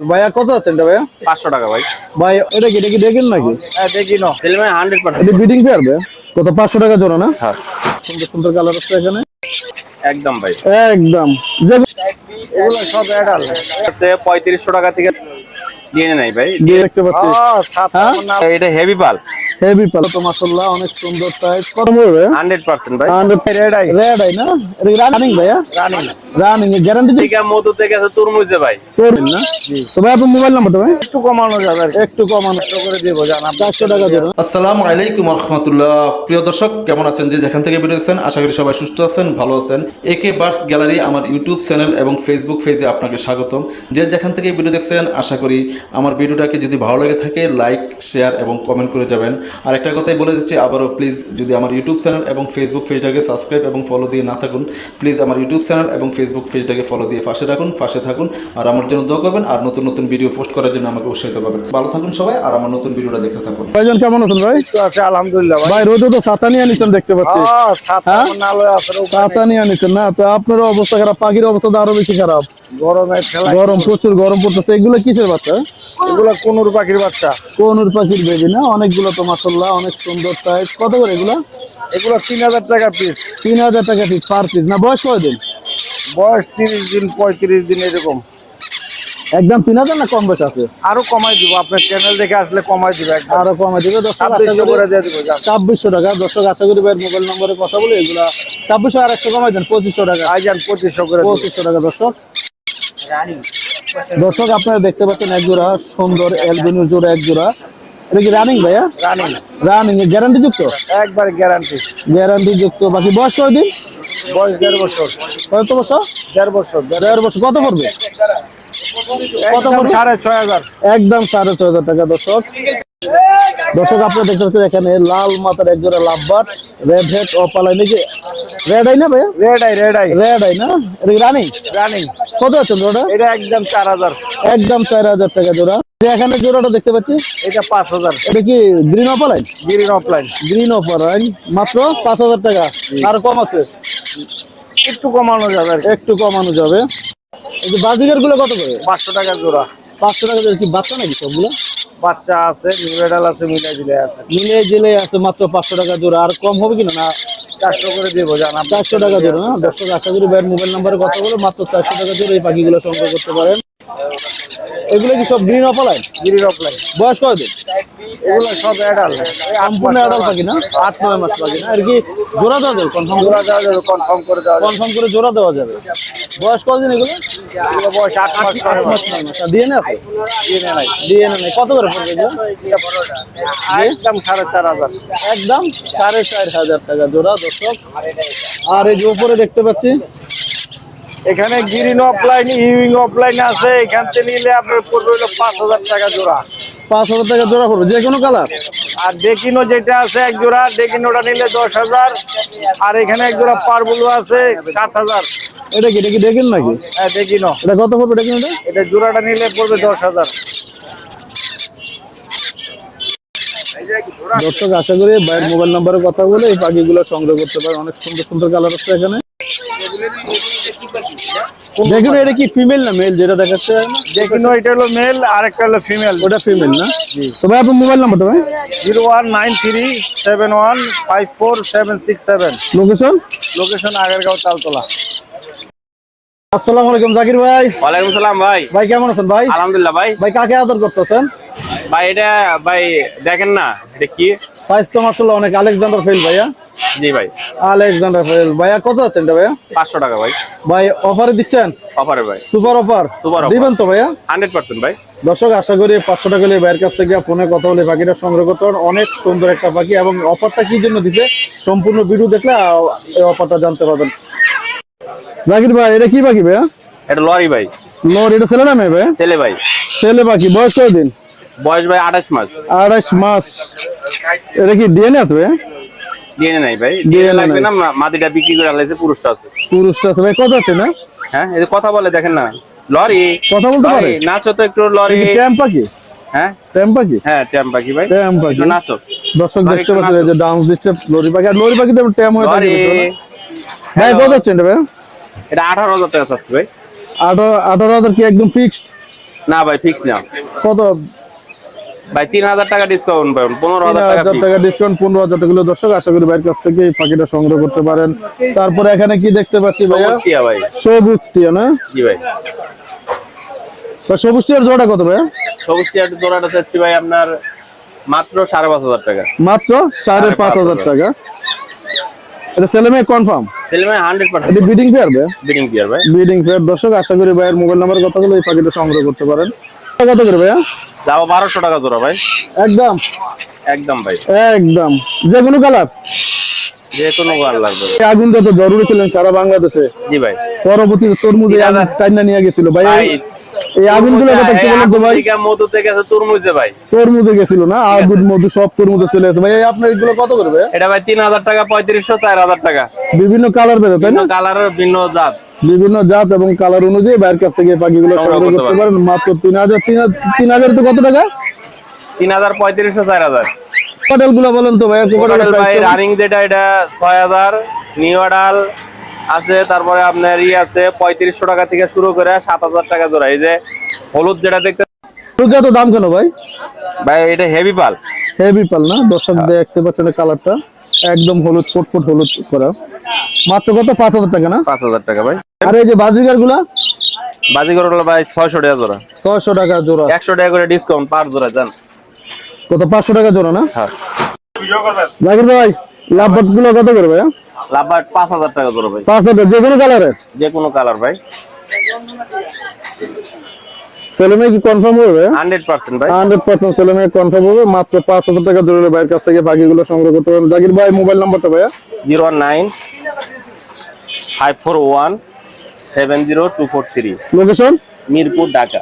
ভাইয়া কত আছেন ভাইয়া? পাঁচশো টাকা ভাই। ভাই এটা কি এটা কি দেখেন নাকি? হ্যাঁ দেখি no hundred percent breeding pair ভাইয়া? কত পাঁচশো টাকা জোড়া না? হ্যাঁ। সুন্দর সুন্দর কালার আছে এখানে। একদম ভাই। একদম। এগুলো সব অ্যাডাল আছে পঁয়ত্রিশশো টাকা থেকে দিয়ে নাই ভাই। দিয়ে দেখতে পাচ্ছি। হ্যাঁ? এটা হেভি পাল হেভি পাল তো মাসাল্লাহ অনেক সুন্দর সাইজ কত পড়বে হান্ড্রেড পার্সেন্ট ভাই। রেড আই রেড আই না? এটা রানিং ভাইয়া? রানিং রানিং গ্যারান্টি ঠিক আছে মধু থেকে আছে তুরমুজে ভাই। করবেন না? তো ভাই আপনার মোবাইল নাম্বারটা ভাই? একটু কমানো যাবে একটু কমানো। করে দেবো জান চারশো টাকা জোড়া আসসালামু আলাইকুম রহমতুল্লাহ প্রিয় দর্শক কেমন আছেন যে যেখান থেকে ভিডিও দেখছেন? আশা করি সবাই সুস্থ আছেন ভালো আছেন। একে বার্স গ্যালারি আমার ইউটিউব চ্যানেল এবং ফেসবুক পেজে আপনাকে স্বাগতম। যে যেখান থেকে ভিডিও দেখছেন আশা করি আমার ভিডিওটাকে যদি ভালো লাগে থাকে লাইক শেয়ার এবং কমেন্ট করে যাবেন। আর একটা কথাই বলে দিচ্ছি আবারও প্লিজ যদি আমার ইউটিউব চ্যানেল এবং ফেসবুক পেজটাকে সাবস্ক্রাইব এবং ফলো দিয়ে না থাকুন প্লিজ আমার ইউটিউব চ্যানেল এবং ফেসবুক পেজটাকে ফলো দিয়ে পাশে রাখুন পাশে থাকুন আর আমার জন্য দোয়া করবেন আর নতুন নতুন ভিডিও পোস্ট করার জন্য আমাকে উৎসাহিত করবেন। ভালো থাকুন সবাই আর আমার নতুন ভিডিওটা দেখতে থাকুন। ভাইজান কেমন আছেন ভাই? আছে আলহামদুলিল্লাহ ভাই। রোদে তো ছাতা নিয়ে নিচ্ছেন দেখতে পাচ্ছি। হ্যাঁ? ছাতা নিয়ে নিচ্ছেন না তো আপনার অবস্থা খারাপ পাখির অবস্থা তো আরও বেশি খারাপ। গরমে খেলা গরম প্রচুর গরম পড়তেছে। এগুলো কিসের বাচ্চা? এগুলো কোনুর পাখির বাচ্চা? কোনুর পাখির বেবি না অনেকগুলো তো মাসাল্লাহ অনেক সুন্দর সাইজ কত করে এগুলো? এগুলো তিন হাজার টাকা পিস তিন হাজার টাকা পিস পার পিস না বয়স কয়দিন? বয়স তিরিশ দিন পঁয়ত্রিশ দিন এরকম। একদম তিন হাজার না কম বয়স আছে? আরও কমাই দিব আপনার চ্যানেল দেখে আসলে কমাই দিব আরও কমাই দিব। ছাব্বিশশো টাকা। দর্শক আশা করি ভাইয়ের মোবাইল নম্বরে কথা বলে এগুলা ছাব্বিশশো আর একশো কমাই দেন পঁচিশশো টাকা। আই যান পঁচিশশো করে পঁচিশশো টাকা দর্শক। দর্শক আপনারা দেখতে পাচ্ছেন এক জোড়া সুন্দর এলবিনোর জোড়া এক জোড়া এটা কি রানিং ভাইয়া? রানিং রানিং গ্যারান্টি যুক্ত একবার গ্যারান্টি গ্যারান্টি যুক্ত বাকি বয়স কয়দিন বয়স দেড় বছর। কত বছর? দেড় বছর দেড়- বছর। কত কত একদম সাড়ে ছয় হাজার। একদম সাড়ে ছয় হাজার টাকা দর্শক। দর্শক আপনারা দেখতে পাচ্ছেন এখানে লাল মাথার এক জোড়া লাভবার রেড হেড অপালাই নাকি রেড আই না ভাইয়া? Red eye red eye red eye না? এটা রানিং রানিং কত আছে জোড়া এটা একদম চার হাজার। একদম চার হাজার টাকা জোড়া। এখানে জোড়াটা দেখতে পাচ্ছি? এটা পাঁচ হাজার। এটা কি green opaline green opaline green opaline মাত্র পাঁচ হাজার টাকা। আর কম আছে? একটু কমানো যাবে একটু কমানো যাবে। এই যে বাজিগারগুলো কত করে? পাঁচশো টাকা জোড়া। পাঁচশো টাকা করে কি বাচ্চা নাকি সবগুলো? বাচ্চা আছে আছে মিলাই দিলে আছে। মিলে জেলে আছে মাত্র পাঁচশো টাকা জোড়া। আর কম হবে কিনা না চারশো করে দেবো জানা চারশো টাকা জোড়া না দর্শক আশা করি ভাইয়ের মোবাইল নাম্বারে কথা বলে মাত্র চারশো টাকা জোড়া এই পাখিগুলো সংগ্রহ করতে পারেন। এগুলো কি সব গ্রিন অফলাইন গ্রিন অফলাইন বয়স কয়দিন? এগুলো সব অ্যাডাল সম্পূর্ণ পাখি না? আট নয় মাস পাখি না। আর কি জোড়া দেওয়া যাবে? কনফার্ম জোড়া দেওয়া যাবে কনফার্ম করে দেওয়া কনফার্ম করে জোড়া দেওয়া যাবে? বয়স কতদিন এগুলো? বয়স আট মাস আট মাস নয় মাস ডিএনএ আছে? ডিএনএ নাই। ডিএনএ নাই কত করে পড়বে একদম সাড়ে চার হাজার। একদম সাড়ে চার হাজার টাকা জোড়া দর্শক। আর এই যে উপরে দেখতে পাচ্ছি। এখানে গ্রিন অফলাইন ইউইং অফলাইন আছে। এখান থেকে নিলে আপনার পড়বে হলো পাঁচ হাজার টাকা জোড়া। পাঁচ হাজার টাকা জোড়া পড়বে যে কোনো কালার? আর ডেকিনো যেটা আছে এক জোড়া ডেকিনোটা নিলে দশ হাজার। আর এখানে এক জোড়া পারবুলো আছে সাত হাজার। এটা কি এটা কি দেখেন নাকি? হ্যাঁ ডেকিনো এটা কত পড়বে দেখেন এটা? জোড়াটা নিলে পড়বে দশ হাজার। দর্শক আশা করি ভাইয়ের মোবাইল নাম্বারে কথা বলে এই পাখিগুলো সংগ্রহ করতে পারে। অনেক সুন্দর সুন্দর কালার আছে এখানে। দেখুন এটা কি ফিমেল না মেল যেটা দেখাচ্ছে ডেকিনো এটা হলো মেল আর একটা হলো ফিমেল ওটা ফিমেল না? তো ভাই আপনার মোবাইল নাম্বারটা ভাই? Zero one nine three seven one five four seven six seven. Location location আগেরগাঁও তালতলা আসসালামু আলাইকুম জাকির ভাই। ওয়ালাইকুম সালাম ভাই। ভাই কেমন আছেন ভাই? আলহামদুলিল্লাহ ভাই। ভাই কাকে আদর করতেছেন? ভাই এটা ভাই দেখেন না দেখি সাইজ তো মাসাল্লাহ অনেক আলেকজান্ডার ফেল ভাইয়া। জি ভাই। আলেকজান্ডার ফেল। ভাইয়া কত আছেন ভাইয়া? পাঁচশো টাকা ভাই। ভাই অফারে দিচ্ছেন? অফারে ভাই। Super offer Super offer। দিবেন তো ভাইয়া? হান্ড্রেড পার্সেন্ট ভাই। দর্শক আশা করি পাঁচশো টাকা হলে ভাইয়ের কাছ থেকে ফোনে কথা বলে পাখিটা সংগ্রহ করতে অনেক সুন্দর একটা পাখি এবং অফারটা কি জন্য দিছে? সম্পূর্ণ ভিডিও দেখলে এই অফারটা জানতে পারবেন। জাকির ভাই এটা কি পাখি ভাইয়া? এটা লরি ভাই। লরি এটা ছেলে না মেয়ে ভাইয়া? ছেলে ভাই। ছেলে পাখি বয়স কয়দিন? বয়স ভাই আঠাশ মাস। আড়াইশ মাস। এটা কি ডিএনএ আছে ভাইয়া? ডিএনএ নাই ভাই। ডিএনএ লাগবে না মা- মাটিটা বিক্রি করে আলাইছে পুরুষটা আছে। পুরুষটা আছে ভাই কত আছে না? হ্যাঁ এই কথা বলে দেখেন না। লরি। কথা বলতে পারে? নাচো তো একটু লরি। ট্যাম পাখি? হ্যাঁ? ট্যাম পাখি? হ্যাঁ ট্যাম পাখি ভাই। ট্যাম পাখি। একটু নাচো। দর্শক দেখতে পাচ্ছেন যে ডান্স দিচ্ছে লরি পাখি। আর লরি পাখি তো ট্যাম হয়ে থাকে ভাই কত হচ্ছে এটা ভাইয়া এটা আঠারো হাজার টাকা চাচ্ছি ভাই। আঠারো আঠারো হাজার কি একদম ফিক্সড না ভাই ফিক্স না। কত ভাই তিন হাজার টাকা ডিসকাউন্ট পাবেন পনেরো হাজার টাকা হাজার fix। টাকা ডিসকাউন্ট পনেরো হাজার টাকা দর্শক আশা করি ভাইয়ের কাছ থেকে এই পাখিটা সংগ্রহ করতে পারেন। তারপরে এখানে কি দেখতে পাচ্ছি ভাইয়া? সবুজ ভাই। সবুজ টিয়া না? জি ভাই। সবুজ টিয়ার জোড়া কত ভাইয়া? সবুজ টিয়ার জোড়াটা চাচ্ছি ভাই আপনার মাত্র সাড়ে পাঁচ হাজার টাকা। মাত্র সাড়ে পাঁচ হাজার টাকা। এটা ছেলে মেয়ে কনফার্ম ছেলে ভাই হান্ড্রেড পার্সেন্ট বিডিং পেয়ার ভাইয়া বিডিং ভাই। বিডিং পেয়ার দর্শক আশা করি ভাইয়ের মোবাইল নাম্বার কথাগুলো এই পাখিটা সংগ্রহ করতে পারেন। কত করে ভাইয়া? যাব বারোশো টাকা জোড়া ভাই। একদম? একদম ভাই। একদম। যে কোনো কালার? যে কোনো লাগবে। আগুন যত জরুরি ছিলেন সারা বাংলাদেশে। জি ভাই। পরবর্তী তরমুজ টাইনা নিয়ে গেছিল। ভাই এই- আগুনগুলো কথা কি বলেন তো ভাই তরমুজে ভাই। তরমুজে গেছিল না? আগুন মধু সব তরমুজে চলে গেছে। ভাই আপনার এগুলো কত করবে? এটা ভাই তিন হাজার টাকা পঁয়ত্রিশশো চার হাজার টাকা। বিভিন্ন কালার বেরো তাই না? কালারের ভিন্ন জাত। বিভিন্ন জাত এবং কালার অনুযায়ী বাইরের কাছ থেকে পাখিগুলো সংগ্রহ করতে পারেন। মাত্র তিন হাজার তিন হাজার তিন হাজার তো কত টাকা? তিন হাজার পঁয়ত্রিশশো চার হাজার। কোকাটেলগুলো বলেন তো ভাইয়া কোকাটেল ভাই রানিং যেটা এটা ছয় হাজার নিউ ডাল আছে তারপরে আপনার ই আছে পঁয়ত্রিশশো টাকা থেকে শুরু করে সাত হাজার টাকা জোড়া। এই যে হলুদ যেটা দেখতে এত দাম কেন ভাই? ভাই এটা হেভি পাল। হেভি পাল না? দর্শক দেখতে পাচ্ছেন কালারটা। একদম হলুদ ফুটফুট হলুদ করা। মাত্র কত? পাঁচ হাজার টাকা না? পাঁচ হাজার টাকা ভাই। আর এই যে বাজিকারগুলা বাজিগর হলো ভাই ছয়শো টাকা জোড়া। ছয়শো টাকা জোড়া। একশো টাকা করে ডিসকাউন্ট পার জোড়া জান। কত? পাঁচশো টাকা জোড়া না? হ্যাঁ। ভাই লাভবাটগুলো কত করে ভাইয়া? লাভবার পাঁচ হাজার টাকা জোড়া ভাই। পাঁচ হাজার যে কোনো কালারের যে কোনো কালার ভাই। ছেলে মেয়ে কি কনফার্ম হবে? ভাইয়া হান্ড্রেড পার্সেন্ট ভাই। হান্ড্রেড পার্সেন্ট ছেলে মেয়ে কনফার্ম হবে মাত্র পাঁচ হাজার টাকা জোরে ভাইয়ের কাছ থেকে পাখিগুলো সংগ্রহ করতে পারেন জাকির ভাই মোবাইল নাম্বারটা ভাইয়া? Zero nine five four one seven zero two four three. Location Mirpur Dhaka.